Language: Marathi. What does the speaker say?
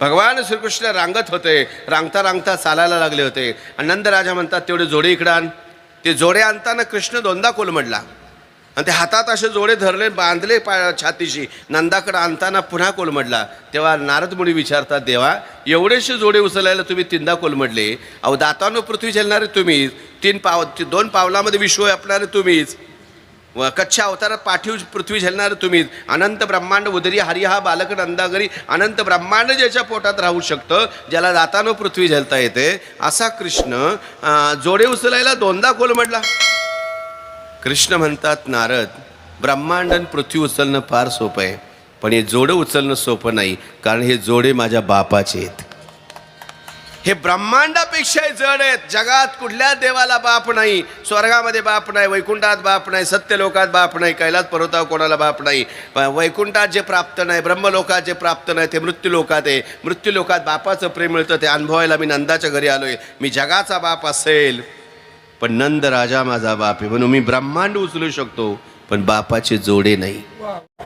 भगवान श्रीकृष्ण रांगत होते रांगता रांगता चालायला लागले होते. आणि नंदराजा म्हणतात तेवढे जोडे इकडं आण. ते जोडे आणताना कृष्ण दोनदा कोलमडला आणि ते हातात असे जोडे धरले बांधले पा छातीशी. नंदाकडे आणताना पुन्हा कोलमडला तेव्हा नारद मुनी विचारतात देवा एवढेसे जोडे उचलायला तुम्ही तीनदा कोलमडले अहो दातानो पृथ्वी झेलणारे तुम्हीच. तीन पाव दोन पावलामध्ये विश्व व्यापणारे तुम्हीच. व कच्छ अवतारात पाठीव पृथ्वी झेलणार तुम्हीच अनंत ब्रह्मांड उदरी हरिहा बालक नंदागरी अनंत ब्रह्मांड ज्याच्या पोटात राहू शकतं ज्याला दातानं पृथ्वी झेलता येते. असा कृष्ण जोडे उचलायला दोनदा कोलमडला कृष्ण म्हणतात नारद ब्रह्मांड आणि पृथ्वी उचलणं फार सोपं आहे पण हे जोडं उचलणं सोपं नाही कारण हे जोडे माझ्या बापाचे आहेत. हे ब्रह्मांडापेक्षाही जड आहेत. जगात कुठल्या देवाला बाप नाही स्वर्गामध्ये बाप नाही वैकुंठात बाप नाही सत्यलोकात बाप नाही कैलास पर्वताव कोणाला बाप नाही. वैकुंठात जे प्राप्त नाही ब्रह्मलोकात जे प्राप्त नाही ते मृत्यूलोकात आहे. मृत्यूलोकात बापाचं प्रेम मिळतं ते अनुभवायला मी नंदाच्या घरी आलो आहे मी जगाचा बाप असेल पण नंद राजा माझा बाप आहे. म्हणून मी ब्रह्मांड उचलू शकतो पण बापाचे जोडे नाही.